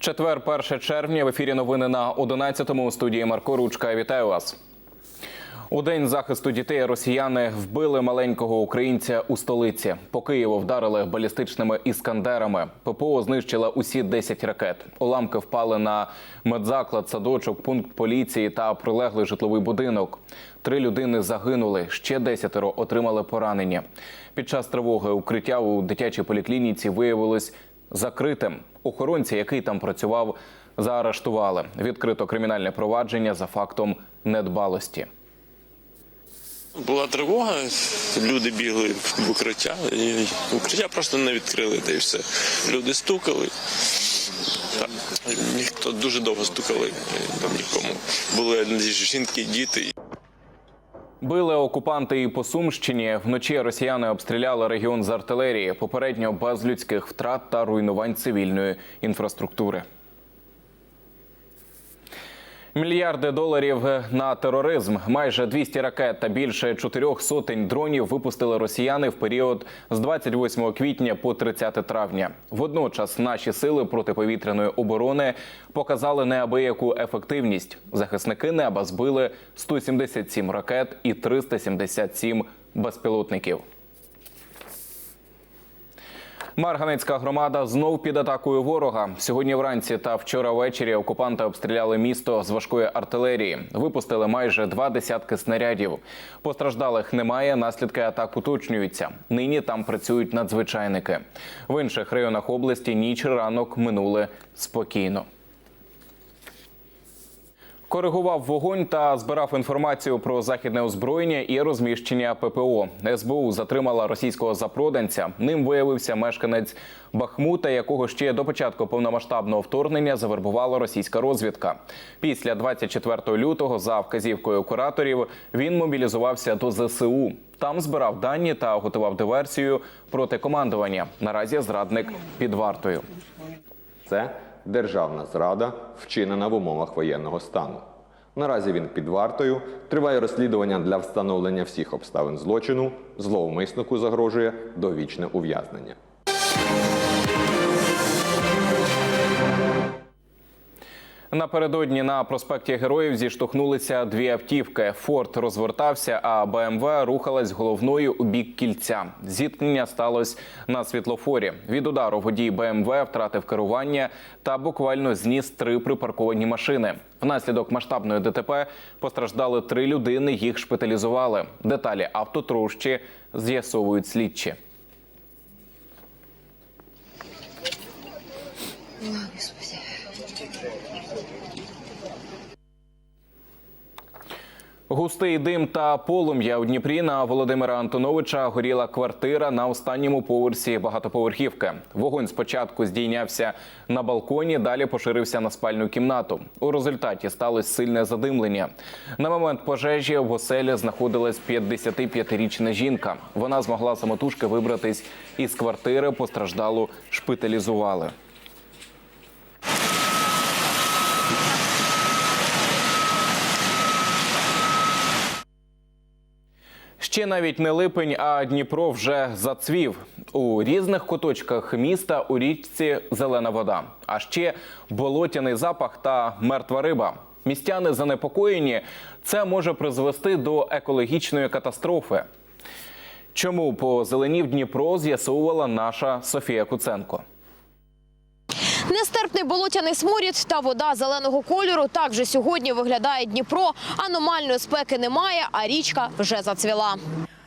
Четвер, 1 червня. В ефірі новини на 11-му у студії Марко Ручка. Вітаю вас. У день захисту дітей росіяни вбили маленького українця у столиці. По Києву вдарили балістичними іскандерами. ППО знищила усі 10 ракет. Уламки впали на медзаклад, садочок, пункт поліції та прилеглий житловий будинок. Три людини загинули, ще десятеро отримали поранення. Під час тривоги укриття у дитячій поліклініці виявилось закритим. Охоронця, який там працював, заарештували. Відкрито кримінальне провадження за фактом недбалості. Була тривога, люди бігли в укриття, і укриття просто не відкрили, та й все. Люди стукали. Ніхто дуже довго стукали, там нікому. Були жінки, діти. Били окупанти і по Сумщині. Вночі росіяни обстріляли регіон з артилерії. Попередньо без людських втрат та руйнувань цивільної інфраструктури. Мільярди доларів на тероризм, майже 200 ракет та більше чотирьох сотень дронів випустили росіяни в період з 28 квітня по 30 травня. Водночас наші сили протиповітряної оборони показали неабияку ефективність. Захисники неба збили 177 ракет і 377 безпілотників. Марганецька громада знов під атакою ворога. Сьогодні вранці та вчора ввечері окупанти обстріляли місто з важкої артилерії. Випустили майже два десятки снарядів. Постраждалих немає. Наслідки атак уточнюються. Нині там працюють надзвичайники. В інших районах області ніч ранок минули спокійно. Коригував вогонь та збирав інформацію про західне озброєння і розміщення ППО. СБУ затримала російського запроданця. Ним виявився мешканець Бахмута, якого ще до початку повномасштабного вторгнення завербувала російська розвідка. Після 24 лютого, за вказівкою кураторів, він мобілізувався до ЗСУ. Там збирав дані та готував диверсію проти командування. Наразі зрадник під вартою. Це державна зрада, вчинена в умовах воєнного стану. Наразі він під вартою. Триває розслідування для встановлення всіх обставин злочину. Зловмиснику загрожує довічне ув'язнення. Напередодні на проспекті Героїв зіштовхнулися дві автівки. Форд розвертався, а БМВ рухалась головною у бік кільця. Зіткнення сталося на світлофорі. Від удару водій БМВ втратив керування та буквально зніс три припарковані машини. Внаслідок масштабної ДТП постраждали три людини. Їх шпиталізували. Деталі автотрощі з'ясовують слідчі. Густий дим та полум'я у Дніпрі на Володимира Антоновича горіла квартира на останньому поверсі багатоповерхівки. Вогонь спочатку здійнявся на балконі, далі поширився на спальну кімнату. У результаті сталося сильне задимлення. На момент пожежі в оселі знаходилась 55-річна жінка. Вона змогла самотужки вибратись із квартири. Постраждалу шпиталізували. Ще навіть не липень, а Дніпро вже зацвів. У різних куточках міста у річці зелена вода, а ще болотяний запах та мертва риба. Містяни занепокоєні. Це може призвести до екологічної катастрофи. Чому позеленів Дніпро з'ясовувала наша Софія Куценко. Нестерпний болотяний сморід та вода зеленого кольору. Так же сьогодні виглядає Дніпро. Аномальної спеки немає, а річка вже зацвіла.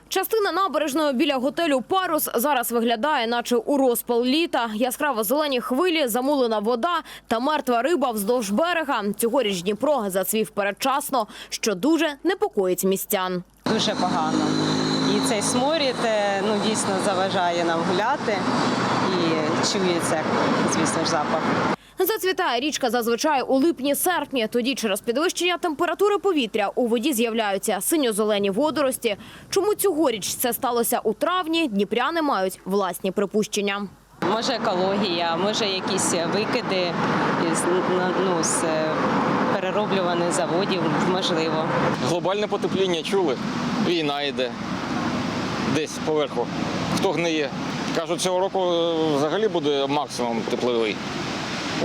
Частина набережної біля готелю Парус зараз виглядає, наче у розпал літа. Яскраво зелені хвилі, замулена вода та мертва риба вздовж берега. Цьогоріч Дніпро зацвів передчасно, що дуже непокоїть містян. Дуже погано. І цей сморід е, ну, дійсно заважає нам гуляти чується, звісно ж, запах. Зацвітає річка зазвичай у липні-серпні. Тоді через підвищення температури повітря у воді з'являються синьо-зелені водорості. Чому цьогоріч це сталося у травні? Дніпряни мають власні припущення. Може екологія, може якісь викиди із, ну, з е, перероблюваних заводів, можливо. Глобальне потепління чули. Війна йде десь поверху. Хто гниє? Кажуть, цього року е, взагалі буде максимум тепловий.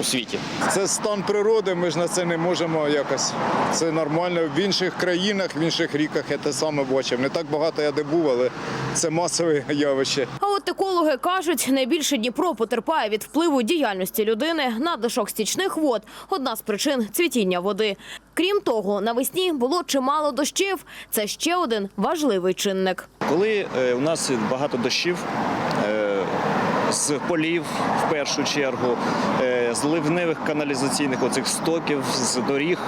у світі. Це стан природи, ми ж на це не можемо якось. Це нормально. В інших країнах, в інших ріках я те саме бачив. Не так багато я де був, але це масове явище. А от екологи кажуть, найбільше Дніпро потерпає від впливу діяльності людини надлишок стічних вод. Одна з причин цвітіння води. Крім того, навесні було чимало дощів. Це ще один важливий чинник. Коли е, у нас багато дощів е, з полів в першу чергу, е, з ливневих каналізаційних оцих стоків, з доріг,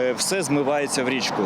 е, все змивається в річку.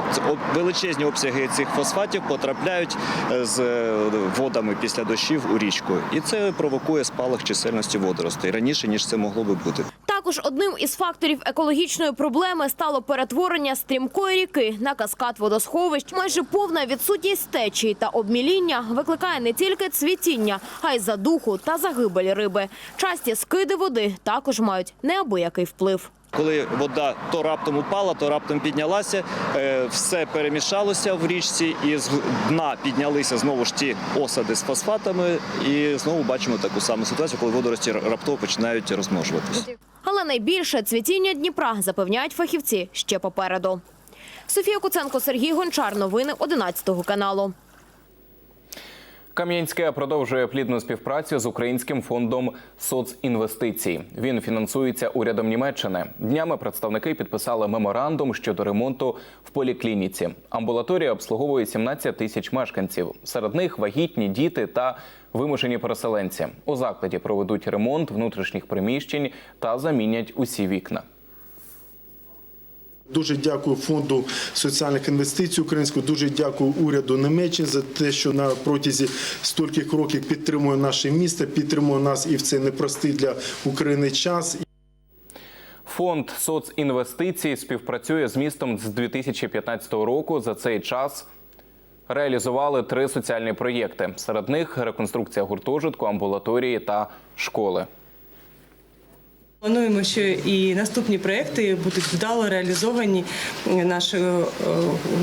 Величезні обсяги цих фосфатів потрапляють е, з водами після дощів у річку. І це провокує спалах чисельності водоростей раніше, ніж це могло би бути. Також одним із факторів екологічної проблеми стало перетворення стрімкої ріки на каскад водосховищ. Майже повна відсутність течії та обміління викликає не тільки цвітіння, а й задуху та загибель риби. Часті скиди води також мають неабиякий вплив. Коли вода то раптом упала, то раптом піднялася, е, все перемішалося в річці, і з дна піднялися знову ж ті осади з фосфатами, і знову бачимо таку саму ситуацію, коли водорості раптово починають розмножуватися. Але найбільше цвітіння Дніпра, запевняють фахівці, ще попереду. Софія Куценко, Сергій Гончар. Новини 11 каналу. Кам'янське продовжує плідну співпрацю з українським фондом соцінвестицій. Він фінансується урядом Німеччини. Днями представники підписали меморандум щодо ремонту в поліклініці. Амбулаторія обслуговує 17 тисяч мешканців. Серед них вагітні діти та вимушені переселенці. У закладі проведуть ремонт внутрішніх приміщень та замінять усі вікна. Дуже дякую фонду соціальних інвестицій українського. Дуже дякую уряду Німеччини за те, що на протязі стількох років підтримує наше місто, підтримує нас і в цей непростий для України час. Фонд соцінвестицій співпрацює з містом з 2015 року. За цей час реалізували три соціальні проєкти. Серед них реконструкція гуртожитку, амбулаторії та школи. Плануємо, що і наступні проекти будуть вдало реалізовані нашою, е,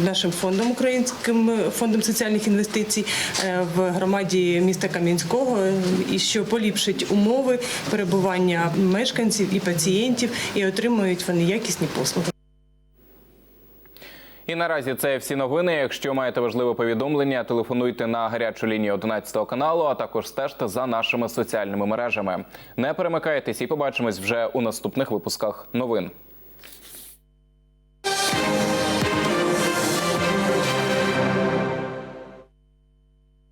нашим фондом українським фондом соціальних інвестицій е, в громаді міста Кам'янського, і що поліпшить умови перебування мешканців і пацієнтів, і отримують вони якісні послуги. І наразі це всі новини. Якщо маєте важливе повідомлення, телефонуйте на гарячу лінію 11 каналу, а також стежте за нашими соціальними мережами. Не перемикайтесь і побачимось вже у наступних випусках новин.